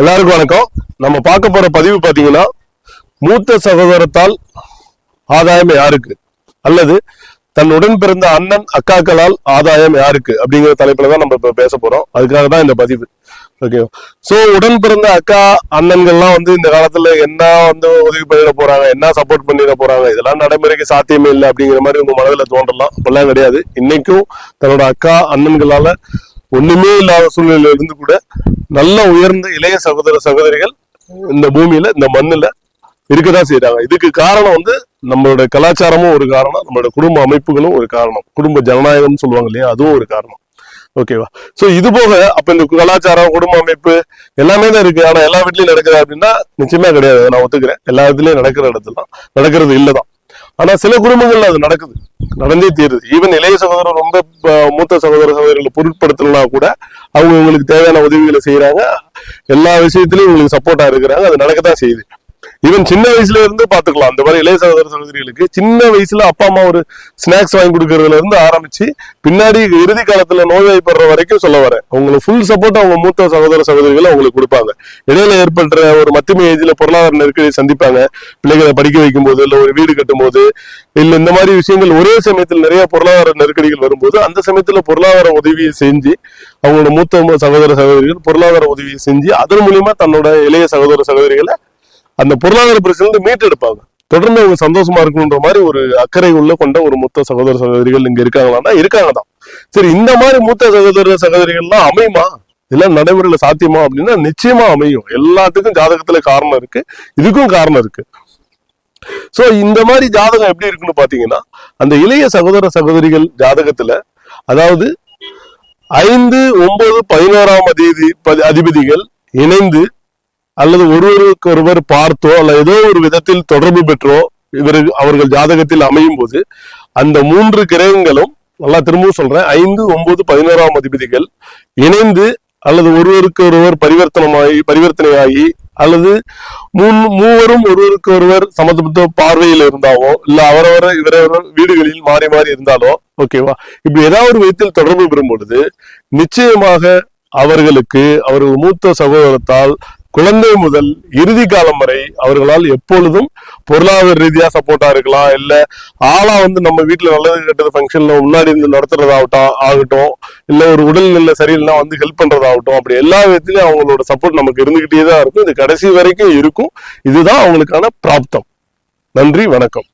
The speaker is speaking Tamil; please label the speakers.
Speaker 1: எல்லாருக்கும் வணக்கம். நம்ம பார்க்க போற பதிவு பாத்தீங்கன்னா மூத்த சகோதரத்தால் ஆதாயம் யாருக்கு? அல்லது தன் உடன் பிறந்த அண்ணன் அக்காக்களால் ஆதாயம் யாருக்கு? அப்படிங்கிற தலைப்புல தான் நம்ம இப்ப பேச போறோம். அதுக்காக தான் இந்த பதிவு. ஓகே சோ உடன் பிறந்த அக்கா அண்ணன்கள்லாம் வந்து இந்த காலத்துல என்ன வந்து உதவி பண்ணிட போறாங்க? என்ன சப்போர்ட் பண்ணிட போறாங்க? இதெல்லாம் நடைமுறைக்கு சாத்தியமே இல்லை அப்படிங்கிற மாதிரி உங்க மனதுல தோன்றலாம். அப்படிலாம் கிடையாது. இன்னைக்கும் தன்னோட அக்கா அண்ணன்களால ஒண்ணுமே இல்லாத சூழ்நிலையில இருந்து கூட நல்ல உயர்ந்த இளைய சகோதர சகோதரிகள் இந்த பூமியில இந்த மண்ணுல இருக்கதான் செய்யறாங்க இதுக்கு காரணம் வந்து நம்மளோட கலாச்சாரமும் ஒரு காரணம் நம்மளோட குடும்ப அமைப்புகளும் ஒரு காரணம். குடும்ப ஜனநாயகம்னு சொல்லுவாங்க இல்லையா? அதுவும் ஒரு காரணம். ஓகேவா சோ இது போக அப்ப இந்த கலாச்சாரம் குடும்ப அமைப்பு எல்லாமே தான் இருக்கு. ஆனா எல்லா வீட்லயும் நடக்குது அப்படின்னா நிச்சயமா கிடையாது. நான் ஒத்துக்கிறேன். எல்லா இடத்துலயும் நடக்கிற இடத்துல நடக்கிறது இல்லதான். ஆனா சில குடும்பங்கள்ல அது நடக்குது. நடந்தே தீருது. ஈவன் இளைய சகோதரர் ரொம்ப மூத்த சகோதர சகோதரிகளை பொருட்படுத்தலாம் கூட அவங்க உங்களுக்கு தேவையான உதவிகளை செய்யறாங்க எல்லா விஷயத்திலையும் உங்களுக்கு சப்போர்ட்டா இருக்கிறாங்க. அது நடக்கத்தான் செய்யுது. ஈவன் சின்ன வயசுல இருந்து பாத்துக்கலாம். அந்த மாதிரி இளைய சகோதர சகோதரிகளுக்கு சின்ன வயசுல அப்பா அம்மா ஒரு ஸ்நாக்ஸ் வாங்கி கொடுக்கறதுல இருந்து ஆரம்பிச்சு பின்னாடி இறுதி காலத்துல நோய்வாய்ப்படுற வரைக்கும் சொல்ல வரேன். உங்களுக்கு ஃபுல் சப்போர்ட் அவங்க மூத்த சகோதர சகோதரிகள் அவங்களுக்கு கொடுப்பாங்க. இடையில ஏற்படுற ஒரு மத்திய ஏஜ்ல பொருளாதார நெருக்கடி சந்திப்பாங்க. பிள்ளைகளை படிக்க வைக்கும் போது இல்ல ஒரு வீடு கட்டும் போது இல்ல இந்த மாதிரி விஷயங்கள் ஒரே சமயத்தில் நிறைய பொருளாதார நெருக்கடிகள் வரும்போது அந்த சமயத்துல பொருளாதார உதவியை செஞ்சு அவங்களோட மூத்த சகோதர சகோதரிகள் பொருளாதார உதவியை செஞ்சு அதன் மூலியமா தன்னோட இளைய சகோதர சகோதரிகளை அந்த பொருளாதார பிரச்சனை மீட்டெடுப்பாங்க தொடர்ந்து அவங்க சந்தோஷமா இருக்கணுன்ற மாதிரி ஒரு அக்கறை உள்ள கொண்ட ஒரு மூத்த சகோதர சகோதரிகள் இங்க இருக்காங்களான்னா இருக்காங்க தான். சரி இந்த மாதிரி மூத்த சகோதர சகோதரிகள்லாம் அமையுமா? இதெல்லாம் நடைமுறையில சாத்தியமா அப்படின்னா நிச்சயமா அமையும். எல்லாத்துக்கும் ஜாதகத்துல காரணம் இருக்கு. இதுக்கும் காரணம் இருக்கு. சோ இந்த மாதிரி ஜாதகம் எப்படி இருக்குன்னு பாத்தீங்கன்னா அந்த இளைய சகோதர சகோதரிகள் ஜாதகத்துல அதாவது ஐந்து ஒன்பது பதினோராம் அதிபதி பதி- அதிபதிகள் இணைந்து அல்லது ஒருவருக்கு ஒருவர் பார்த்தோ அல்ல ஏதோ ஒரு விதத்தில் தொடர்பு பெற்றோ இவர் அவர்கள் ஜாதகத்தில் அமையும் போது அந்த மூன்று கிரகங்களும் நல்லா திரும்பவும் சொல்றேன் ஐந்து ஒன்பது பதினோராம் அதிபதிகள் இணைந்து அல்லது ஒருவருக்கு ஒருவர் பரிவர்த்தனமாகி பரிவர்த்தனையாகி அல்லது மூணு மூவரும் ஒருவருக்கு ஒருவர் சமத்துவ பார்வையில் இருந்தாவோ இல்ல அவரவர் இவரவர் வீடுகளில் மாறி மாறி இருந்தாலோ ஓகேவா இப்படி ஏதாவது ஒரு விதத்தில் தொடர்பு பெறும் பொழுது நிச்சயமாக அவர்களுக்கு அவர்கள் மூத்த சகோதரத்தால் குழந்தை முதல் இறுதி காலம் வரை அவர்களால் எப்பொழுதும் பொருளாதார ரீதியா சப்போர்ட்டா இருக்கலாம். இல்ல ஆளா வந்து நம்ம வீட்டுல நல்லது கெட்டது ஃபங்க்ஷன்ல முன்னாடி இருந்து நடத்துறதாகட்டும் ஆகட்டும். இல்ல ஒரு உடல்நிலை சரியில்லைனா வந்து ஹெல்ப் பண்றதாகட்டும். அப்படி எல்லா விதத்திலயும் அவங்களோட சப்போர்ட் நமக்கு இருந்துகிட்டே தான் இருக்கும். இது கடைசி வரைக்கும் இருக்கும். இதுதான் அவங்களுக்கான பிராப்தம். நன்றி வணக்கம்.